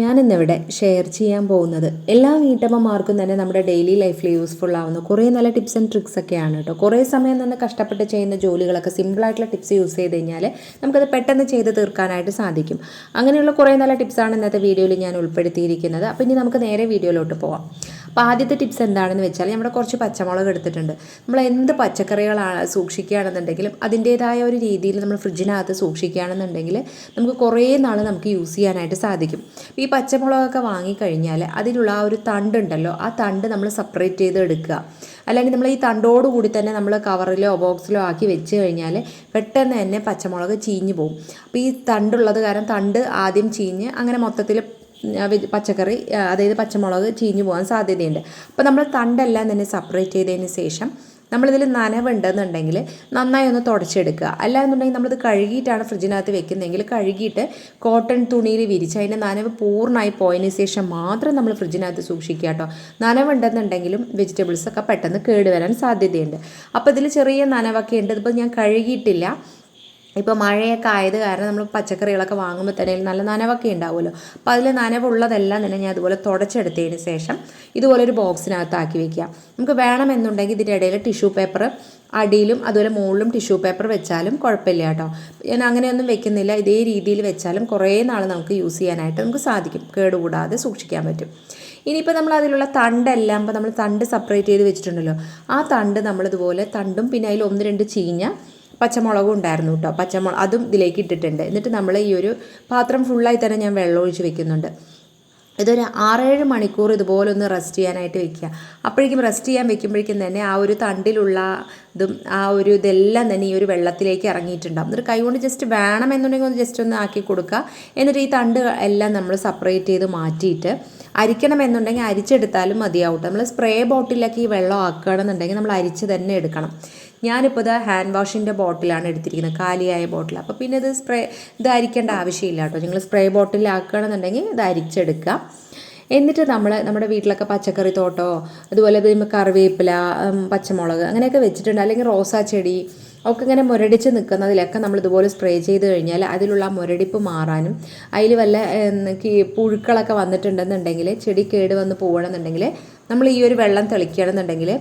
ഞാനിന്നിവിടെ ഷെയർ ചെയ്യാൻ പോകുന്നത് എല്ലാ വീട്ടമ്മമാർക്കും തന്നെ നമ്മുടെ ഡെയിലി ലൈഫിൽ യൂസ്ഫുൾ ആവുന്ന കുറേ നല്ല ടിപ്സ് ആൻഡ് ട്രിക്സ് ഒക്കെയാണ് കേട്ടോ കുറേ സമയം നിന്ന് കഷ്ടപ്പെട്ട് ചെയ്യുന്ന ജോലികളൊക്കെ സിമ്പിളായിട്ടുള്ള ടിപ്സ് യൂസ് ചെയ്ത് കഴിഞ്ഞാൽ നമുക്കത് പെട്ടെന്ന് ചെയ്ത് തീർക്കാനായിട്ട് സാധിക്കും. അങ്ങനെയുള്ള കുറേ നല്ല ടിപ്സാണ് ഇന്നത്തെ വീഡിയോയിൽ ഞാൻ ഉൾപ്പെടുത്തിയിരിക്കുന്നത്. അപ്പോൾ ഇനി നമുക്ക് നേരെ വീഡിയോയിലോട്ട് പോവാം. അപ്പോൾ ആദ്യത്തെ ടിപ്സ് എന്താണെന്ന് വെച്ചാൽ നമ്മുടെ കുറച്ച് പച്ചമുളക് എടുത്തിട്ടുണ്ട്. നമ്മൾ എന്ത് പച്ചക്കറികളാണ് സൂക്ഷിക്കുകയാണെന്നുണ്ടെങ്കിലും അതിന്റേതായ ഒരു രീതിയിൽ നമ്മൾ ഫ്രിഡ്ജിനകത്ത് സൂക്ഷിക്കുകയാണെന്നുണ്ടെങ്കിൽ നമുക്ക് കുറേ നാൾ നമുക്ക് യൂസ് ചെയ്യാനായിട്ട് സാധിക്കും. ഈ പച്ചമുളകൊക്കെ വാങ്ങിക്കഴിഞ്ഞാൽ അതിലുള്ള ആ ഒരു തണ്ടുണ്ടല്ലോ ആ തണ്ട് നമ്മൾ സെപ്പറേറ്റ് ചെയ്ത് എടുക്കുക. അല്ലെങ്കിൽ നമ്മൾ ഈ തണ്ടോട് കൂടി തന്നെ നമ്മൾ കവറിലോ ബോക്സിലോ ആക്കി വെച്ച് കഴിഞ്ഞാൽ പെട്ടെന്ന് തന്നെ പച്ചമുളക് ചീഞ്ഞു പോകും അപ്പോൾ ഈ തണ്ടുള്ളത് കാരണം തണ്ട് ആദ്യം ചീഞ്ഞ് അങ്ങനെ മൊത്തത്തിൽ പച്ചക്കറി അതായത് പച്ചമുളക് ചീഞ്ഞു പോകാൻ സാധ്യതയുണ്ട്. അപ്പോൾ നമ്മൾ തണ്ടെല്ലാം തന്നെ സെപ്പറേറ്റ് ചെയ്തതിന് ശേഷം നമ്മളിതിൽ നനവുണ്ടെന്നുണ്ടെങ്കിൽ നന്നായി ഒന്ന് തുടച്ചെടുക്കുക. അല്ലാന്നുണ്ടെങ്കിൽ നമ്മളിത് കഴുകിയിട്ടാണ് ഫ്രിഡ്ജിനകത്ത് വെക്കുന്നതെങ്കിൽ കഴുകിയിട്ട് കോട്ടൺ തുണിയിൽ വിരിച്ച് അതിന്റെ നനവ് പൂർണമായി പോയതിന് ശേഷം മാത്രം നമ്മൾ ഫ്രിഡ്ജിനകത്ത് സൂക്ഷിക്കുക കേട്ടോ. നനവുണ്ടെന്നുണ്ടെങ്കിലും വെജിറ്റബിൾസൊക്കെ പെട്ടെന്ന് കേടുവരാൻ സാധ്യതയുണ്ട്. അപ്പോൾ ഇതിൽ ചെറിയ നനവൊക്കെ ഉണ്ട്. ഇതിപ്പോൾ ഞാൻ കഴുകിയിട്ടില്ല. ഇപ്പോൾ മഴയൊക്കെ ആയത് കാരണം നമ്മൾ പച്ചക്കറികളൊക്കെ വാങ്ങുമ്പോൾ തന്നെ നല്ല നനവൊക്കെ ഉണ്ടാവുമല്ലോ. അപ്പോൾ അതിൽ നനവുള്ളതെല്ലാം തന്നെ ഞാൻ അതുപോലെ തുടച്ചെടുത്തതിന് ശേഷം ഇതുപോലെ ഒരു ബോക്സിനകത്താക്കി വെക്കുക. നമുക്ക് വേണമെന്നുണ്ടെങ്കിൽ ഇതിന്റെ ഇടയിൽ ടിഷ്യൂ പേപ്പർ അടിയിലും അതുപോലെ മുകളിലും ടിഷ്യൂ പേപ്പർ വെച്ചാലും കുഴപ്പമില്ല കേട്ടോ. ഞാൻ അങ്ങനെയൊന്നും വെക്കുന്നില്ല. ഇതേ രീതിയിൽ വെച്ചാലും കുറേ നാൾ നമുക്ക് യൂസ് ചെയ്യാനായിട്ട് നമുക്ക് സാധിക്കും. കേടുകൂടാതെ സൂക്ഷിക്കാൻ പറ്റും. ഇനിയിപ്പോൾ നമ്മൾ അതിലുള്ള തണ്ടെല്ലാം ഇപ്പോൾ നമ്മൾ തണ്ട് സെപ്പറേറ്റ് ചെയ്ത് വെച്ചിട്ടുണ്ടല്ലോ. ആ തണ്ട് നമ്മളിതുപോലെ തണ്ടും പിന്നെ അതിൽ ഒന്ന് രണ്ട് ചീഞ്ഞ പച്ചമുളകും ഉണ്ടായിരുന്നു കേട്ടോ പച്ചമുളക് അതും ഇതിലേക്ക് ഇട്ടിട്ടുണ്ട്. എന്നിട്ട് നമ്മൾ ഈ ഒരു പാത്രം ഫുള്ളായി തന്നെ ഞാൻ വെള്ളം ഒഴിച്ച് വെക്കുന്നുണ്ട്. ഇതൊരു ആറേഴ് മണിക്കൂർ ഇതുപോലെ ഒന്ന് റെസ്റ്റ് ചെയ്യാനായിട്ട് വെക്കുക. അപ്പോഴേക്കും റെസ്റ്റ് ചെയ്യാൻ വെക്കുമ്പോഴേക്കും തന്നെ ആ ഒരു തണ്ടിലുള്ള ഇതും ആ ഒരു ഇതെല്ലാം തന്നെ ഈ ഒരു വെള്ളത്തിലേക്ക് ഇറങ്ങിയിട്ടുണ്ടാകും എന്നിട്ട് കൈകൊണ്ട് ജസ്റ്റ് വേണമെന്നുണ്ടെങ്കിൽ ഒന്ന് ജസ്റ്റ് ഒന്ന് ആക്കി കൊടുക്കുക. എന്നിട്ട് ഈ തണ്ട് എല്ലാം നമ്മൾ സെപ്പറേറ്റ് ചെയ്ത് മാറ്റിയിട്ട് അരിക്കണമെന്നുണ്ടെങ്കിൽ അരിച്ചെടുത്താലും മതിയാവും നമ്മൾ സ്പ്രേ ബോട്ടിലൊക്കെ ഈ വെള്ളം ആക്കുകയാണെന്നുണ്ടെങ്കിൽ നമ്മൾ അരിച്ച് തന്നെ എടുക്കണം. ഞാനിപ്പോൾ ഇത് ഹാൻഡ് വാഷിന്റെ ബോട്ടിലാണ് എടുത്തിരിക്കുന്നത്. കാലിയായ ബോട്ടിൽ അപ്പോൾ പിന്നെ ഇത് സ്പ്രേ ഇതായിരിക്കേണ്ട ആവശ്യമില്ല കേട്ടോ. നിങ്ങൾ സ്പ്രേ ബോട്ടിലാക്കുകയാണെന്നുണ്ടെങ്കിൽ ഇത് അരിച്ചെടുക്കുക. എന്നിട്ട് നമ്മൾ നമ്മുടെ വീട്ടിലൊക്കെ പച്ചക്കറി തോട്ടോ അതുപോലെ കറിവേപ്പില പച്ചമുളക് അങ്ങനെയൊക്കെ വെച്ചിട്ടുണ്ട്. അല്ലെങ്കിൽ റോസാ ചെടി ഒക്കെ ഇങ്ങനെ മുരടിച്ച് നിൽക്കുന്നതിലൊക്കെ നമ്മൾ ഇതുപോലെ സ്പ്രേ ചെയ്ത് കഴിഞ്ഞാൽ അതിലുള്ള മുരടിപ്പ് മാറാനും അതിൽ വല്ല പുഴുക്കളൊക്കെ വന്നിട്ടുണ്ടെന്നുണ്ടെങ്കിൽ ചെടി കേട് വന്ന് പോകണമെന്നുണ്ടെങ്കിൽ നമ്മൾ ഈ ഒരു വെള്ളം തെളിക്കുകയാണെന്നുണ്ടെങ്കിൽ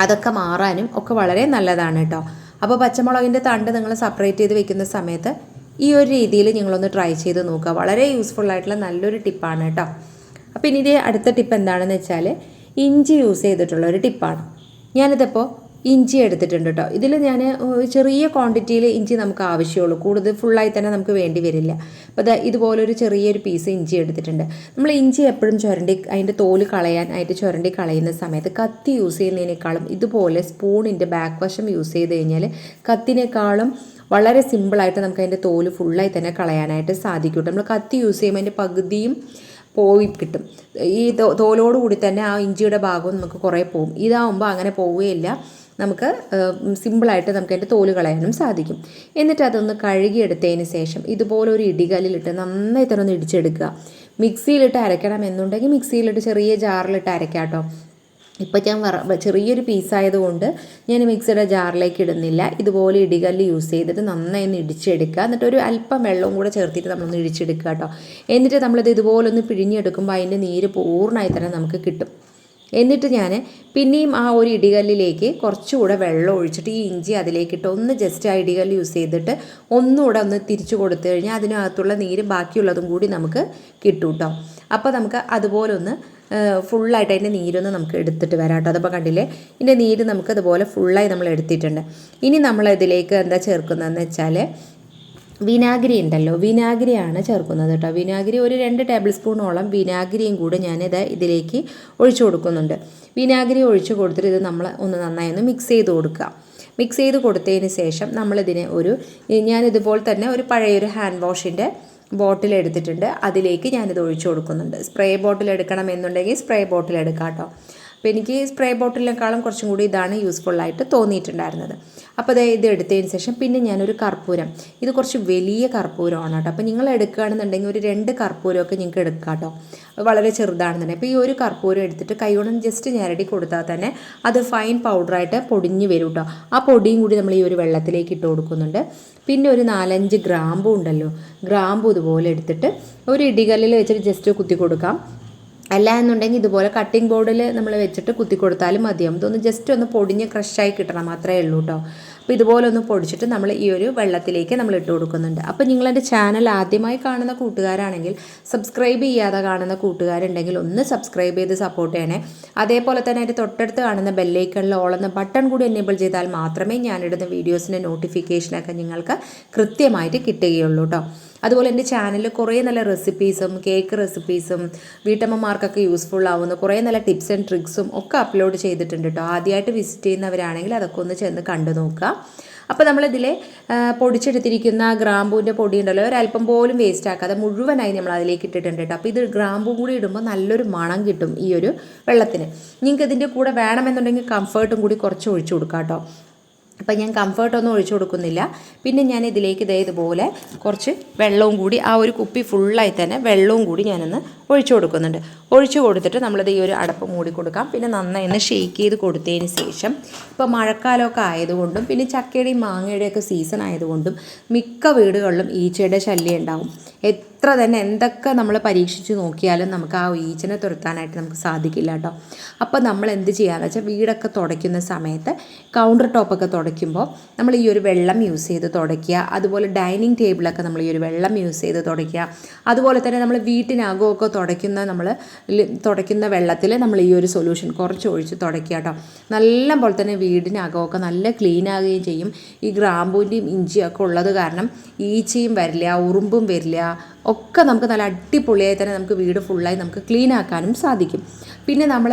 അതൊക്കെ മാറാനും ഒക്കെ വളരെ നല്ലതാണ് കേട്ടോ അപ്പോൾ പച്ചമുളകിന്റെ തണ്ട് നിങ്ങൾ സെപ്പറേറ്റ് ചെയ്ത് വെക്കുന്ന സമയത്ത് ഈ ഒരു രീതിയിൽ നിങ്ങളൊന്ന് ട്രൈ ചെയ്ത് നോക്കുക. വളരെ യൂസ്ഫുൾ ആയിട്ടുള്ള നല്ലൊരു ടിപ്പാണ് കേട്ടോ അപ്പോൾ ഇനി അടുത്ത ടിപ്പ് എന്താണെന്ന് വെച്ചാൽ ഇഞ്ചി യൂസ് ചെയ്തിട്ടുള്ള ഒരു ടിപ്പാണ് ഞാനിതിപ്പോൾ ഇഞ്ചി എടുത്തിട്ടുണ്ട് കേട്ടോ. ഇതിൽ ഞാൻ ചെറിയ ക്വാണ്ടിറ്റിയിൽ ഇഞ്ചി നമുക്ക് ആവശ്യമുള്ളൂ. കൂടുതൽ ഫുള്ളായി തന്നെ നമുക്ക് വേണ്ടി വരില്ല. അപ്പോൾ അത് ഇതുപോലൊരു ചെറിയൊരു പീസ് ഇഞ്ചി എടുത്തിട്ടുണ്ട്. നമ്മൾ ഇഞ്ചി എപ്പോഴും ചുരണ്ടി അതിന്റെ തോൽ കളയാൻ ആയിട്ട് ചുരണ്ടി കളയുന്ന സമയത്ത് കത്തി യൂസ് ചെയ്യുന്നതിനേക്കാളും ഇതുപോലെ സ്പൂണിന്റെ ബാക്ക് വശം യൂസ് ചെയ്ത് കഴിഞ്ഞാൽ കത്തിനേക്കാളും വളരെ സിമ്പിളായിട്ട് നമുക്ക് അതിന്റെ തോൽ ഫുള്ളായി തന്നെ കളയാനായിട്ട് സാധിക്കും. നമ്മൾ കത്തി യൂസ് ചെയ്യുമ്പോൾ അതിന്റെ പകുതിയും പോയി കിട്ടും. ഈ തോലോടുകൂടി തന്നെ ആ ഇഞ്ചിയുടെ ഭാഗവും നമുക്ക് കുറേ പോകും. ഇതാവുമ്പോൾ അങ്ങനെ പോവുകയില്ല. നമുക്ക് സിമ്പിളായിട്ട് നമുക്ക് അതിന്റെ തോൽ കളയാനും സാധിക്കും. എന്നിട്ട് അതൊന്ന് കഴുകിയെടുത്തതിന് ശേഷം ഇതുപോലെ ഒരു ഇടികല്ലിലിട്ട് നന്നായി തന്നെ ഒന്ന് ഇടിച്ചെടുക്കുക. മിക്സിയിലിട്ട് അരയ്ക്കണം എന്നുണ്ടെങ്കിൽ മിക്സിയിലിട്ട് ചെറിയ ജാറിലിട്ട് അരയ്ക്കാം കേട്ടോ. ഇപ്പോൾ ഞാൻ ചെറിയൊരു പീസായതുകൊണ്ട് ഞാൻ മിക്സിയുടെ ജാറിലേക്ക് ഇടുന്നില്ല. ഇതുപോലെ ഇടികല്ല് യൂസ് ചെയ്തിട്ട് നന്നായി ഒന്ന് ഇടിച്ചെടുക്കുക. എന്നിട്ട് ഒരു അല്പം വെള്ളവും കൂടെ ചേർത്തിട്ട് നമ്മളൊന്ന് ഇടിച്ചെടുക്കുക കേട്ടോ. എന്നിട്ട് നമ്മളിത് ഇതുപോലെ ഒന്ന് പിഴിഞ്ഞെടുക്കുമ്പോൾ അതിന്റെ നീര് പൂർണമായി തന്നെ നമുക്ക് കിട്ടും. എന്നിട്ട് ഞാൻ പിന്നെയും ആ ഒരു ഇടികല്ലിലേക്ക് കുറച്ചുകൂടെ വെള്ളം ഒഴിച്ചിട്ട് ഈ ഇഞ്ചി അതിലേക്കിട്ട് ഒന്ന് ജസ്റ്റ് ആ ഇടികല്ല് യൂസ് ചെയ്തിട്ട് ഒന്നുകൂടെ ഒന്ന് തിരിച്ചു കൊടുത്തു കഴിഞ്ഞാൽ അതിനകത്തുള്ള നീര് ബാക്കിയുള്ളതും കൂടി നമുക്ക് കിട്ടും കേട്ടോ അപ്പോൾ നമുക്ക് അതുപോലെ ഒന്ന് ഫുള്ളായിട്ട് അതിന്റെ നീരൊന്ന് നമുക്ക് എടുത്തിട്ട് വരാം കേട്ടോ അതിപ്പോൾ കണ്ടില്ലേ? ഇതിന്റെ നീര് നമുക്ക് അതുപോലെ ഫുള്ളായി നമ്മൾ എടുത്തിട്ടുണ്ട്. ഇനി നമ്മൾ ഇതിലേക്ക് എന്താ ചേർക്കുന്നതെന്ന് വെച്ചാൽ വിനാഗിരി ഉണ്ടല്ലോ. വിനാഗിരിയാണ് ചേർക്കുന്നത് കേട്ടോ. വിനാഗിരി ഒരു രണ്ട് ടേബിൾ സ്പൂണോളം വിനാഗിരിയും കൂടെ ഞാനിത് ഇതിലേക്ക് ഒഴിച്ചു കൊടുക്കുന്നുണ്ട്. വിനാഗിരി ഒഴിച്ചു കൊടുത്തിട്ട് ഇത് നമ്മൾ ഒന്ന് നന്നായി ഒന്ന് മിക്സ് ചെയ്ത് കൊടുക്കുക. മിക്സ് ചെയ്ത് കൊടുത്തതിന് ശേഷം നമ്മളിതിനെ ഒരു ഞാനിതുപോലെ തന്നെ ഒരു പഴയൊരു ഹാൻഡ് വാഷിന്റെ ബോട്ടിൽ എടുത്തിട്ടുണ്ട്. അതിലേക്ക് ഞാനിത് ഒഴിച്ചു കൊടുക്കുന്നുണ്ട്. സ്പ്രേ ബോട്ടിൽ എടുക്കണം എന്നുണ്ടെങ്കിൽ സ്പ്രേ ബോട്ടിൽ എടുക്കാം കേട്ടോ. അപ്പോൾ എനിക്ക് സ്പ്രേ ബോട്ടിലിനേക്കാളും കുറച്ചും കൂടി ഇതാണ് യൂസ്ഫുള്ളായിട്ട് തോന്നിയിട്ടുണ്ടായിരുന്നത്. അപ്പോൾ അതായത് ഇത് എടുത്തതിന് ശേഷം പിന്നെ ഞാനൊരു കർപ്പൂരം. ഇത് കുറച്ച് വലിയ കർപ്പൂരമാണ് കേട്ടോ. അപ്പോൾ നിങ്ങൾ എടുക്കുകയാണെന്നുണ്ടെങ്കിൽ ഒരു രണ്ട് കർപ്പൂരമൊക്കെ നിങ്ങൾക്ക് എടുക്കാം കേട്ടോ. വളരെ ചെറുതാണെന്നുണ്ടെങ്കിൽ. അപ്പോൾ ഈ ഒരു കർപ്പൂരം എടുത്തിട്ട് കൈകൊണ്ട് ജസ്റ്റ് ഞരടി കൊടുത്താൽ തന്നെ അത് ഫൈൻ പൗഡറായിട്ട് പൊടിഞ്ഞ് വരും കേട്ടോ. ആ പൊടിയും കൂടി നമ്മൾ ഈ ഒരു വെള്ളത്തിലേക്ക് ഇട്ട് കൊടുക്കുന്നുണ്ട്. പിന്നെ ഒരു നാലഞ്ച് ഗ്രാമ്പു ഉണ്ടല്ലോ. ഗ്രാമ്പു ഇതുപോലെ എടുത്തിട്ട് ഒരു ഇടികല്ലിൽ വെച്ചിട്ട് ജസ്റ്റ് കുത്തി കൊടുക്കാം. അല്ല എന്നുണ്ടെങ്കിൽ ഇതുപോലെ കട്ടിംഗ് ബോർഡിൽ നമ്മൾ വെച്ചിട്ട് കുത്തി കൊടുത്താലും മതിയാവും ഇതൊന്ന് ജസ്റ്റ് ഒന്ന് പൊടിഞ്ഞ് ക്രഷായി കിട്ടണം മാത്രമേ ഉള്ളൂ കേട്ടോ അപ്പോൾ ഇതുപോലെ ഒന്ന് പൊടിച്ചിട്ട് നമ്മൾ ഈ ഒരു വെള്ളത്തിലേക്ക് നമ്മൾ ഇട്ട് കൊടുക്കുന്നുണ്ട്. അപ്പോൾ നിങ്ങളെന്റെ ചാനൽ ആദ്യമായി കാണുന്ന കൂട്ടുകാരാണെങ്കിൽ സബ്സ്ക്രൈബ് ചെയ്യാതെ കാണുന്ന കൂട്ടുകാരുണ്ടെങ്കിൽ ഒന്ന് സബ്സ്ക്രൈബ് ചെയ്ത് സപ്പോർട്ട് ചെയ്യണേ. അതേപോലെ തന്നെ അതിന്റെ തൊട്ടടുത്ത് കാണുന്ന ബെല്ലൈക്കണിൽ ഓളെന്ന ബട്ടൺ കൂടി എനേബിൾ ചെയ്താൽ മാത്രമേ ഞാനിടുന്ന വീഡിയോസിന്റെ നോട്ടിഫിക്കേഷനൊക്കെ നിങ്ങൾക്ക് കൃത്യമായിട്ട് കിട്ടുകയുള്ളൂ കേട്ടോ അതുപോലെ എന്റെ ചാനലിൽ കുറേ നല്ല റെസിപ്പീസും കേക്ക് റെസിപ്പീസും വീട്ടമ്മമാർക്കൊക്കെ യൂസ്ഫുൾ ആവുന്ന കുറേ നല്ല ടിപ്സ് ആൻഡ് ട്രിക്സും ഒക്കെ അപ്ലോഡ് ചെയ്തിട്ടുണ്ട് കേട്ടോ ആദ്യമായിട്ട് വിസിറ്റ് ചെയ്യുന്നവരാണെങ്കിൽ അതൊക്കെ ഒന്ന് ചെന്ന് കണ്ടു നോക്കുക അപ്പോൾ നമ്മളിതിൽ പൊടിച്ചെടുത്തിരിക്കുന്ന ഗ്രാമ്പൂവിന്റെ പൊടി ഉണ്ടല്ലോ ഒരല്പം പോലും വേസ്റ്റ് ആക്കാതെ മുഴുവനായി നമ്മൾ അതിലേക്ക് ഇട്ടിട്ടുണ്ട് കേട്ടോ അപ്പോൾ ഇത് ഗ്രാമ്പൂ കൂടി ഇടുമ്പോൾ നല്ലൊരു മണം കിട്ടും ഈ ഒരു വെള്ളത്തിന്. നിങ്ങൾക്ക് ഇതിന്റെ കൂടെ വേണമെന്നുണ്ടെങ്കിൽ കംഫേർട്ടും കൂടി കുറച്ച് ഒഴിച്ചു കൊടുക്കാം കേട്ടോ അപ്പം ഞാൻ കംഫർട്ടൊന്നും ഒഴിച്ചു കൊടുക്കുന്നില്ല. പിന്നെ ഞാൻ ഇതിലേക്ക് ഇതേ ഇതുപോലെ കുറച്ച് വെള്ളവും കൂടി ആ ഒരു കുപ്പി ഫുള്ളായി തന്നെ വെള്ളവും കൂടി ഞാനൊന്ന് ഒഴിച്ചു കൊടുക്കുന്നുണ്ട്. ഒഴിച്ചു കൊടുത്തിട്ട് നമ്മളിത് ഈ ഒരു അടപ്പ് മൂടി കൊടുക്കാം. പിന്നെ നന്നായി ഒന്ന് ഷേക്ക് ചെയ്ത് കൊടുത്തതിന് ശേഷം ഇപ്പോൾ മഴക്കാലമൊക്കെ ആയതുകൊണ്ടും പിന്നെ ചക്കയുടെയും മാങ്ങയുടെയൊക്കെ സീസൺ ആയതുകൊണ്ടും മിക്ക വീടുകളിലും ഈച്ചയുടെ ശല്യം ഉണ്ടാവും. എത്ര തന്നെ എന്തൊക്കെ നമ്മൾ പരീക്ഷിച്ച് നോക്കിയാലും നമുക്ക് ആ ഈച്ചനെ തുരത്താനായിട്ട് നമുക്ക് സാധിക്കില്ല കേട്ടോ. അപ്പോൾ നമ്മൾ എന്ത് ചെയ്യാന്ന് വെച്ചാൽ വീടൊക്കെ തുടയ്ക്കുന്ന സമയത്ത് കൗണ്ടർ ടോപ്പൊക്കെ തുടയ്ക്കുമ്പോൾ നമ്മൾ ഈ ഒരു വെള്ളം യൂസ് ചെയ്ത് തുടയ്ക്കുക. അതുപോലെ ഡൈനിങ് ടേബിളൊക്കെ നമ്മൾ ഈ ഒരു വെള്ളം യൂസ് ചെയ്ത് തുടയ്ക്കുക. അതുപോലെ തന്നെ നമ്മൾ വീട്ടിനകമൊക്കെ തുടയ്ക്കുന്ന നമ്മൾ തുടയ്ക്കുന്ന വെള്ളത്തിൽ നമ്മൾ ഈ ഒരു സൊല്യൂഷൻ കുറച്ച് ഒഴിച്ച് തുടയ്ക്കുക കേട്ടോ. നല്ല പോലെ തന്നെ വീടിനകമൊക്കെ നല്ല ക്ലീൻ ആകുകയും ചെയ്യും. ഈ ഗ്രാമ്പൂന്റെയും ഇഞ്ചിയൊക്കെ ഉള്ളത് കാരണം ഈച്ചയും വരില്ല ഉറുമ്പും വരില്ല ഒക്കെ നമുക്ക് നല്ല അടിപൊളിയായി തന്നെ നമുക്ക് വീട് ഫുള്ളായി നമുക്ക് ക്ലീൻ ആക്കാനും സാധിക്കും. പിന്നെ നമ്മൾ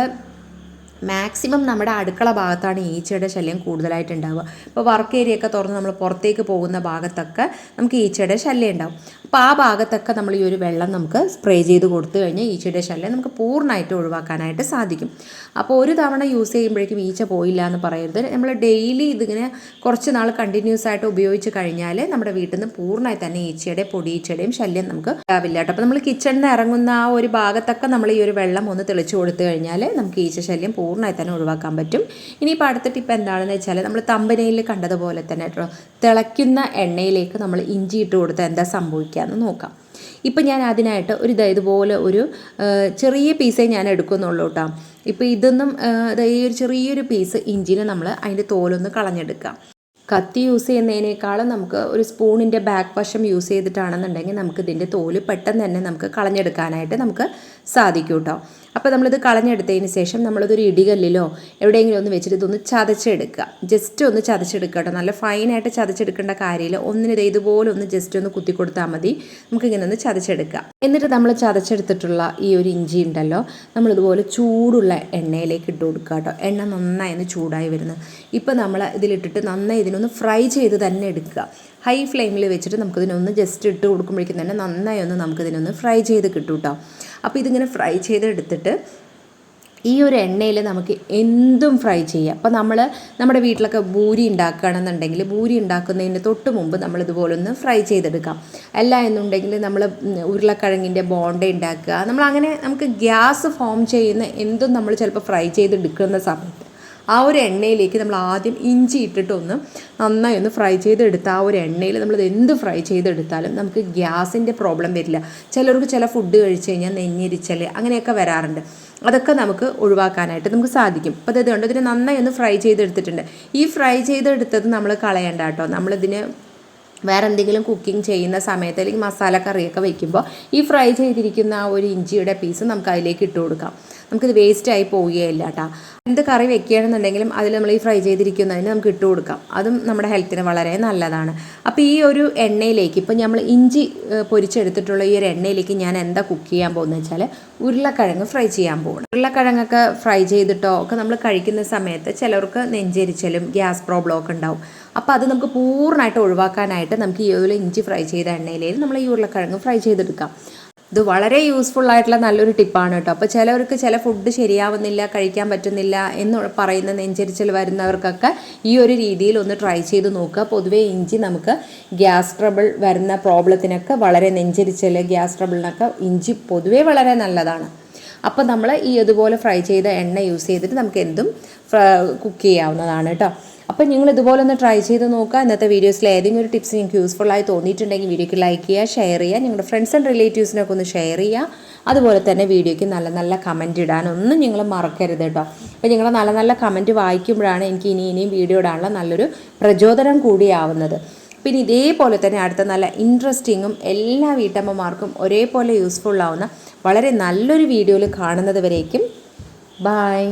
മാക്സിമം നമ്മുടെ അടുക്കള ഭാഗത്താണ് ഈച്ചയുടെ ശല്യം കൂടുതലായിട്ട് ഉണ്ടാവുക ഇപ്പോൾ വർക്ക് ഏരിയ ഒക്കെ തുറന്ന് നമ്മൾ പുറത്തേക്ക് പോകുന്ന ഭാഗത്തൊക്കെ നമുക്ക് ഈച്ചയുടെ ശല്യം ഉണ്ടാവും. അപ്പോൾ ആ ഭാഗത്തൊക്കെ നമ്മൾ ഈ ഒരു വെള്ളം നമുക്ക് സ്പ്രേ ചെയ്ത് കൊടുത്തു കഴിഞ്ഞാൽ ഈച്ചയുടെ ശല്യം നമുക്ക് പൂർണമായിട്ട് ഒഴിവാക്കാനായിട്ട് സാധിക്കും. അപ്പോൾ ഒരു തവണ യൂസ് ചെയ്യുമ്പോഴേക്കും ഈച്ച പോയില്ല എന്ന് പറയരുത്. നമ്മൾ ഡെയിലി ഇതിങ്ങനെ കുറച്ച് നാൾ കണ്ടിന്യൂസ് ആയിട്ട് ഉപയോഗിച്ച് കഴിഞ്ഞാൽ നമ്മുടെ വീട്ടിൽ നിന്ന് പൂർണമായി തന്നെ ഈച്ചയുടെ പൊടി പൊടിയീച്ചയുടെയും ശല്യം നമുക്ക് ഉണ്ടാവില്ല കേട്ടോ. അപ്പോൾ നമ്മൾ കിച്ചണിൽ നിന്ന് ഇറങ്ങുന്ന ആ ഒരു ഭാഗത്തൊക്കെ നമ്മൾ ഈ ഒരു വെള്ളം ഒന്ന് തെളിച്ചു കൊടുത്തു കഴിഞ്ഞാൽ നമുക്ക് ഈച്ച ശല്യം പൂർണമായി തന്നെ ഒഴിവാക്കാൻ പറ്റും. ഇനി ഇനിയിപ്പോൾ അടുത്ത ടിപ്പ് എന്താണെന്ന് വെച്ചാൽ നമ്മൾ തമ്പനയിൽ കണ്ടതുപോലെ തന്നെ കേട്ടോ തിളയ്ക്കുന്ന എണ്ണയിലേക്ക് നമ്മൾ ഇഞ്ചി ഇട്ട് കൊടുത്താൽ എന്താ സംഭവിക്കുക എന്ന് നോക്കാം. ഇപ്പം ഞാൻ അതിനായിട്ട് ഒരു ഇതാ ഇതുപോലെ ഒരു ചെറിയ പീസേ ഞാൻ എടുക്കുന്നുള്ളൂ കേട്ടോ. ഇപ്പോൾ ഇതൊന്നും ഈ ഒരു ചെറിയൊരു പീസ് ഇഞ്ചിനെ നമ്മൾ അതിന്റെ തോലൊന്ന് കളഞ്ഞെടുക്കാം. കത്തി യൂസ് ചെയ്യുന്നതിനേക്കാളും നമുക്ക് ഒരു സ്പൂണിന്റെ ബാക്ക് വശം യൂസ് ചെയ്തിട്ടാണെന്നുണ്ടെങ്കിൽ നമുക്ക് ഇതിന്റെ തോൽ പെട്ടെന്ന് തന്നെ നമുക്ക് കളഞ്ഞെടുക്കാനായിട്ട് നമുക്ക് സാധിക്കും കേട്ടോ. അപ്പോൾ നമ്മളിത് കളഞ്ഞെടുത്തതിന് ശേഷം നമ്മളിതൊരു ഇടികല്ലിലോ എവിടെയെങ്കിലും ഒന്ന് വെച്ചിട്ട് ഇതൊന്ന് ചതച്ചെടുക്കുക. ജസ്റ്റ് ഒന്ന് ചതച്ചെടുക്കുക കേട്ടോ. നല്ല ഫൈനായിട്ട് ചതച്ചെടുക്കേണ്ട കാര്യമില്ല. ഒന്നിനിത് ഇതുപോലെ ഒന്ന് ജസ്റ്റ് ഒന്ന് കുത്തി കൊടുത്താൽ മതി. നമുക്കിങ്ങനെ ഒന്ന് ചതച്ചെടുക്കുക എന്നിട്ട് നമ്മൾ ചതച്ചെടുത്തിട്ടുള്ള ഈ ഒരു ഇഞ്ചി ഉണ്ടല്ലോ നമ്മളിതുപോലെ ചൂടുള്ള എണ്ണയിലേക്ക് ഇട്ട് കൊടുക്കുക കേട്ടോ. എണ്ണ നന്നായി ഒന്ന് ചൂടായി വരുന്നത് ഇപ്പോൾ നമ്മൾ ഇതിലിട്ടിട്ട് നന്നായി ഇതിനൊന്ന് ഫ്രൈ ചെയ്ത് തന്നെ എടുക്കുക. ഹൈ ഫ്ലെയിമിൽ വെച്ചിട്ട് നമുക്കിതിനൊന്ന് ജസ്റ്റ് ഇട്ട് കൊടുക്കുമ്പോഴേക്കും തന്നെ നന്നായി ഒന്ന് നമുക്കിതിനൊന്ന് ഫ്രൈ ചെയ്ത് കിട്ടും കേട്ടോ. അപ്പോൾ ഇതിങ്ങനെ ഫ്രൈ ചെയ്തെടുത്തിട്ട് ഈ ഒരു എണ്ണയിൽ നമുക്ക് എന്തും ഫ്രൈ ചെയ്യാം. അപ്പോൾ നമ്മൾ നമ്മുടെ വീട്ടിലൊക്കെ ബൂരി ഉണ്ടാക്കുകയാണെന്നുണ്ടെങ്കിൽ ബൂരി ഉണ്ടാക്കുന്നതിന് തൊട്ട് മുമ്പ് നമ്മൾ ഒന്ന് ഫ്രൈ ചെയ്തെടുക്കാം. അല്ല എന്നുണ്ടെങ്കിൽ നമ്മൾ ഉരുളക്കിഴങ്ങിന്റെ ബോണ്ട ഉണ്ടാക്കുക. നമ്മൾ അങ്ങനെ നമുക്ക് ഗ്യാസ് ഫോം ചെയ്യുന്ന എന്തും നമ്മൾ ചിലപ്പോൾ ഫ്രൈ ചെയ്തെടുക്കുന്ന സമയത്ത് ആ ഒരു എണ്ണയിലേക്ക് നമ്മൾ ആദ്യം ഇഞ്ചി ഇട്ടിട്ടൊന്ന് നന്നായി ഒന്ന് ഫ്രൈ ചെയ്തെടുത്ത ആ ഒരു എണ്ണയിൽ നമ്മൾ എന്ത് ഫ്രൈ ചെയ്തെടുത്താലും നമുക്ക് ഗ്യാസിന്റെ പ്രോബ്ലം വരില്ല. ചിലർക്ക് ചില ഫുഡ് കഴിച്ച് കഴിഞ്ഞാൽ നെഞ്ഞിരിച്ചൽ അങ്ങനെയൊക്കെ വരാറുണ്ട്. അതൊക്കെ നമുക്ക് ഒഴിവാക്കാനായിട്ട് നമുക്ക് സാധിക്കും. അപ്പോൾ അത് കൊണ്ട്? ഇതിന് നന്നായി ഒന്ന് ഫ്രൈ ചെയ്തെടുത്തിട്ടുണ്ട്. ഈ ഫ്രൈ ചെയ്തെടുത്തത് നമ്മൾ കളയണ്ട കേട്ടോ. നമ്മളിതിന് വേറെ എന്തെങ്കിലും കുക്കിംഗ് ചെയ്യുന്ന സമയത്ത് അല്ലെങ്കിൽ മസാല കറിയൊക്കെ വയ്ക്കുമ്പോൾ ഈ ഫ്രൈ ചെയ്തിരിക്കുന്ന ആ ഒരു ഇഞ്ചിയുടെ പീസ് നമുക്ക് അതിലേക്ക് ഇട്ട് കൊടുക്കാം. നമുക്കിത് വേസ്റ്റ് ആയി പോവുകയില്ല കേട്ടോ എന്ത് കറി വെക്കുകയാണെന്നുണ്ടെങ്കിലും അതിൽ നമ്മൾ ഈ ഫ്രൈ ചെയ്തിരിക്കുന്നതിന് നമുക്ക് ഇട്ട് കൊടുക്കാം. അതും നമ്മുടെ ഹെൽത്തിന് വളരെ നല്ലതാണ്. അപ്പോൾ ഈ ഒരു എണ്ണയിലേക്ക് ഇപ്പോൾ നമ്മൾ ഇഞ്ചി പൊരിച്ചെടുത്തിട്ടുള്ള ഈ ഒരു എണ്ണയിലേക്ക് ഞാൻ എന്താ കുക്ക് ചെയ്യാൻ പോകുന്നത് വെച്ചാൽ ഉരുളക്കിഴങ്ങ് ഫ്രൈ ചെയ്യാൻ പോകണം ഉരുളക്കിഴങ്ങൊക്കെ ഫ്രൈ ചെയ്തിട്ടോ ഒക്കെ നമ്മൾ കഴിക്കുന്ന സമയത്ത് ചിലർക്ക് നെഞ്ചരിച്ചലും ഗ്യാസ് പ്രോബ്ലം ഒക്കെ ഉണ്ടാവും. അപ്പോൾ അത് നമുക്ക് പൂർണമായിട്ട് ഒഴിവാക്കാനായിട്ട് നമുക്ക് ഈ ഒരു ഇഞ്ചി ഫ്രൈ ചെയ്ത എണ്ണയിലേക്ക് നമ്മൾ ഈ ഉരുളക്കിഴങ്ങ് ഫ്രൈ ചെയ്തെടുക്കാം. ഇത് വളരെ യൂസ്ഫുൾ ആയിട്ടുള്ള നല്ലൊരു ടിപ്പാണ് കേട്ടോ. അപ്പോൾ ചിലവർക്ക് ചില ഫുഡ് ശരിയാവുന്നില്ല കഴിക്കാൻ പറ്റുന്നില്ല എന്ന് പറയുന്ന നെഞ്ചരിച്ചിൽ വരുന്നവർക്കൊക്കെ ഈ ഒരു രീതിയിൽ ഒന്ന് ട്രൈ ചെയ്ത് നോക്കുക. പൊതുവേ ഇഞ്ചി നമുക്ക് ഗ്യാസ് ട്രബിൾ വരുന്ന പ്രോബ്ലത്തിനൊക്കെ വളരെ നെഞ്ചരിച്ചൽ ഗ്യാസ് ട്രബിളിനൊക്കെ ഇഞ്ചി പൊതുവേ വളരെ നല്ലതാണ്. അപ്പോൾ നമ്മൾ ഈ അതുപോലെ ഫ്രൈ ചെയ്ത എണ്ണ യൂസ് ചെയ്തിട്ട് നമുക്ക് എന്തും കുക്ക് ചെയ്യാവുന്നതാണ് കേട്ടോ. അപ്പോൾ നിങ്ങൾ ഇതുപോലെ ഒന്ന് ട്രൈ ചെയ്ത് നോക്കുക. ഇന്നത്തെ വീഡിയോസിൽ ഏതെങ്കിലും ഒരു ടിപ്സ് നിങ്ങൾക്ക് യൂസ്ഫുൾ ആയി തോന്നിയിട്ടുണ്ടെങ്കിൽ വീഡിയോക്ക് ലൈക്ക് ചെയ്യുക ഷെയർ ചെയ്യുക നിങ്ങളുടെ ഫ്രണ്ട്സ് ആൻഡ് റിലേറ്റീവ്സിനൊക്കെ ഒന്ന് ഷെയർ ചെയ്യുക. അതുപോലെ തന്നെ വീഡിയോയ്ക്ക് നല്ല നല്ല കമന്റ് ഇടാനൊന്നും നിങ്ങൾ മറക്കരുത് കേട്ടോ അപ്പോൾ നിങ്ങൾ നല്ല നല്ല കമന്റ് വായിക്കുമ്പോഴാണ് എനിക്ക് ഇനി ഇനിയും വീഡിയോ ഇടാനുള്ള നല്ലൊരു പ്രചോദനം കൂടിയാവുന്നത്. പിന്നെ ഇതേപോലെ തന്നെ അടുത്ത നല്ല ഇൻട്രസ്റ്റിങ്ങും എല്ലാ വീട്ടമ്മമാർക്കും ഒരേപോലെ യൂസ്ഫുൾ ആവുന്ന വളരെ നല്ലൊരു വീഡിയോയിൽ കാണുന്നത് വരേക്കും. ബായ്